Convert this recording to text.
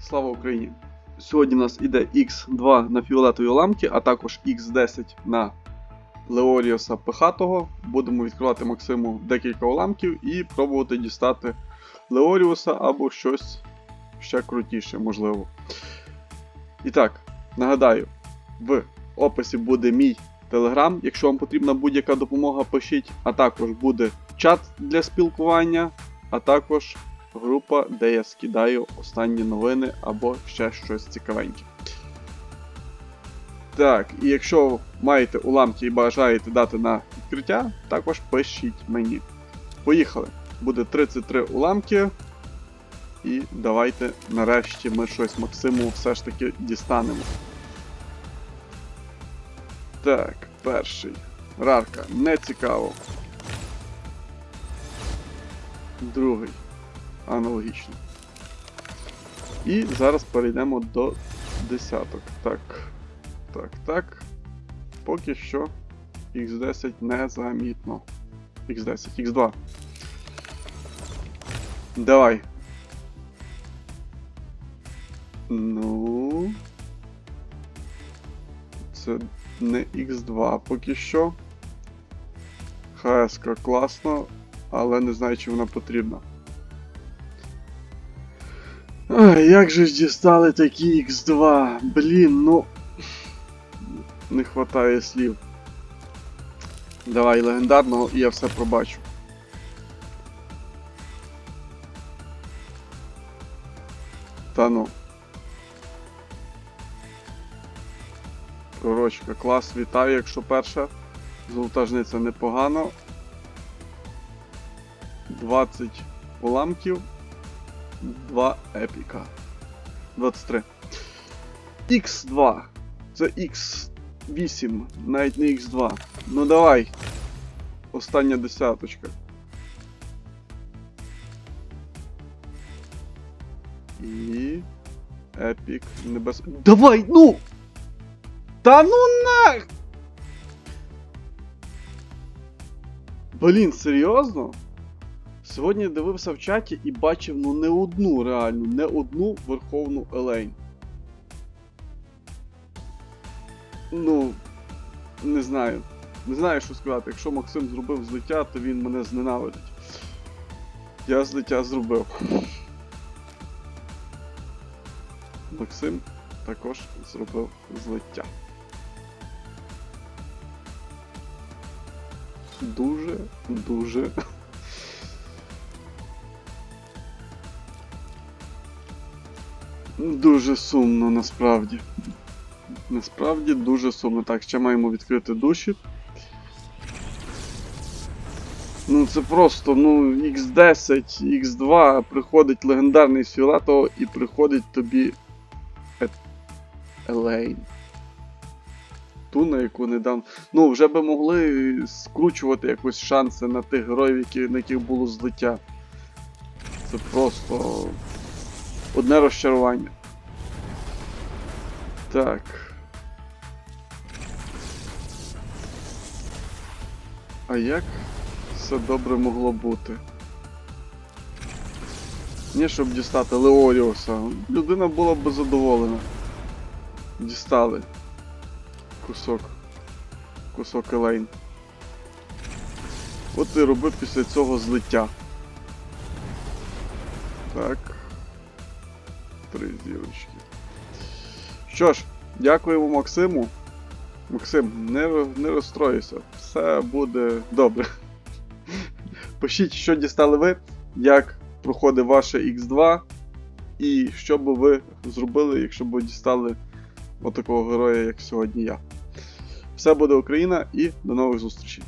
Слава Україні! Сьогодні у нас іде X2 на фіолетовій ламці, а також X10 на Леоріуса Пихатого. Будемо відкривати Максиму декілька уламків і пробувати дістати Леоріуса або щось ще крутіше, можливо. І так, нагадаю, в описі буде мій телеграм. Якщо вам потрібна будь-яка допомога, пишіть, а також буде чат для спілкування, а також група, де я скидаю останні новини або ще щось цікавеньке. Так, і якщо маєте уламки і бажаєте дати на відкриття, також пишіть мені. Поїхали! Буде 33 уламки. І давайте нарешті ми щось Максиму все ж таки дістанемо. Так, перший. Рарка, не цікаво. Другий. Аналогічно. І зараз перейдемо до десяток. Так. Так, так. Поки що X10 незамітно. X10, X2. Давай. Ну. Це не X2 поки що. ХСК класно, але не знаю, чи вона потрібна. Ой, як же ж дістали такі X2? Блін, ну. Не хватає слів. Давай легендарного і я все пробачу. Та ну. Пророчка, клас, вітаю, якщо перша. Золота жниця непогано. 20 уламків. 2 епіка. 23. Х2. Це Х8, навіть не Х2. Ну давай. Остання десяточка. І. Епік небес. Давай, ну! Та ну нах! Блін, серйозно? Сьогодні дивився в чаті і бачив ну не одну реальну, не одну верховну Елейн. Ну, не знаю. Не знаю, що сказати. Якщо Максим зробив злиття, то він мене зненавидить. Я злиття зробив. Максим також зробив злиття. Дуже, дуже. Дуже сумно насправді. Насправді дуже сумно. Так, ще маємо відкрити душі. Ну це просто, ну, X10, X2, приходить легендарний з і приходить тобі Е- Елейн. Ту, на яку не дам. Ну, вже би могли скручувати якось шанси на тих героїв, які, на яких було злиття. Це просто одне розчарування. Так. А як все добре могло бути? Ні, щоб дістати Леоріуса. Людина була б задоволена. Дістали. Кусок. Кусок Елейн. От і роби після цього злиття. Так. Три зірочки. Що ж, дякуємо Максиму. Максим, не, не розстроїйся. Все буде добре. Пишіть, що дістали ви, як проходить ваше X2, і що би ви зробили, якщо б дістали отакого героя, як сьогодні я. Все буде Україна і до нових зустрічей.